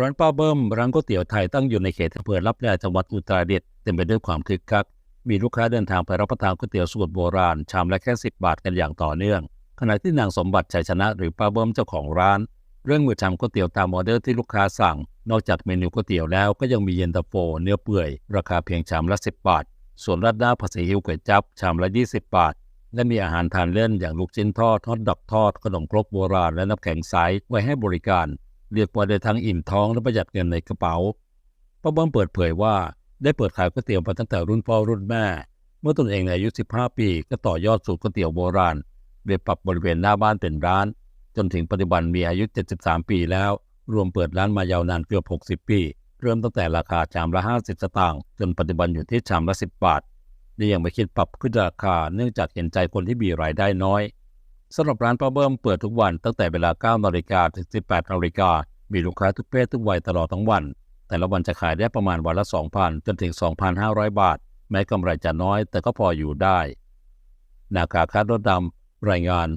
ร้านป้าเบิ้มร้านก๋วยเตี๋ยวไทยตั้งอยู่ในเขตอำเภอรับแลจังหวัดอุตรดิตถ์เต็มไปด้วยความคึกคัก มีลูกค้าเดินทางไปรับประทานก๋วยเตี๋ยวสูตรโบราณชามละแค่ 10 บาทกันอย่างต่อเนื่อง ขณะที่นางสมบัติชัยชนะหรือป้าเบิ้มเจ้าของร้าน เรื่องมือทำก๋วยเตี๋ยวตามออเดอร์ที่ลูกค้าสั่ง นอกจากเมนูก๋วยเตี๋ยวแล้วก็ยังมีเย็นตาโฟเนื้อเปื่อย ราคาเพียงชามละ 10 บาท ส่วนราดหน้าผัดซีอิ๊วก๋วยจั๊บชามละ 20 บาท และมีอาหารทานเล่นอย่างลูกชิ้นทอดทอดดอกทอดขนมครกโบราณและน้ำแข็งใสไว้ให้บริการ เรียกว่าได้ทั้งอิ่มท้องและประหยัดเงินในกระเป๋าป้าเบิ้มเปิดเผยว่าได้เปิดขายก๋วยเตี๋ยวมาตั้งแต่รุ่นพ่อรุ่นแม่ เมื่อตนเองอายุ 15 ปี ก็ต่อยอดสูตรก๋วยเตี๋ยวโบราณโดยปรับบริเวณหน้าบ้านเป็นร้าน จนถึงปัจจุบันมีอายุ 73 ปีแล้ว รวมเปิดร้านมายาวนานเกือบ 60 ปี เริ่มตั้งแต่ราคาชามละ 50 สตางค์จนปัจจุบันอยู่ที่ชามละ 10 บาทและยังไม่คิดปรับขึ้นราคาเนื่องจากเห็นใจคนที่มีรายได้น้อย สำหรับร้านป้าเบิ้มเปิดทุกวันตั้งแต่เวลา 9 นาฬิกาถึง 18 นาฬิกา มีลูกค้าทุกเพศทุกวัยตลอดทั้งวัน แต่ละวันจะขายได้ประมาณวันละ 2,000 จนถึง 2,500 บาท แม้กำไรจะน้อยแต่ก็พออยู่ได้ นาคาคาดรถดำรายงาน